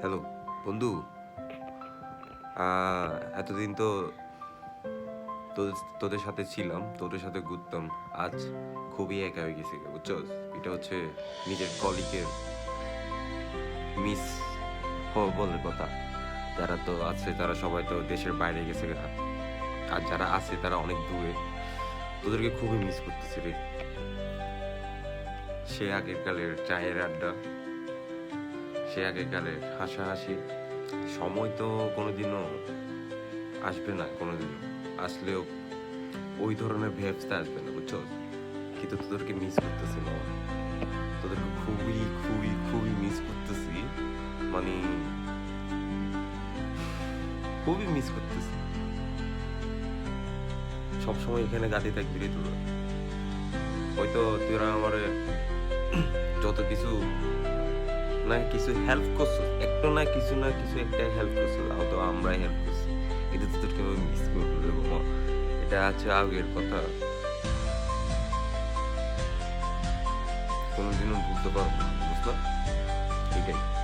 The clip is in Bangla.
হ্যালো, বন্ধু। এতদিন তো তোদের- সাথে ছিলাম, তোদের সাথে ঘুরতাম। আজ খুবই একা হয়ে গেছি বুঝছ এটা হচ্ছে নিজের কলিকের মিস বলার কথা। যারা তো আছে, তারা সবাই তো দেশের বাইরে গেছে। আর যারা আছে, তারা অনেক দূরে। তোদেরকে খুবই মিস করতেছি রে। সে আগের কালের চায়ের আড্ডা। সে আগেকালের হাসাহাসি। সময় তো কোনোদিনও আসবে না, কোনোদিনও। আসলেও ওই ধরনের ভেবসটা আসবে না, বুঝছ? কিন্তু তোদেরকে মিস করতেছি না। তোদেরকে খুবই খুবই খুবই মিস করতেছি। মানে খুবই মিস করতেছি। সবসময় এখানে গাড়ি থাকবি রে তোরা। হয়তো তোরা আমার না কিছু হেল্প করছ? একটু না কিছু না কিছু একটা হেল্প করছ। তাও আমরা আমরাই হেল্প করছি। এটা তো তোকে আমি মিস করব রে এটা আছে আগের কথা। কোনোদিনও ভুলতে পারব না, বুঝলা? এটাই।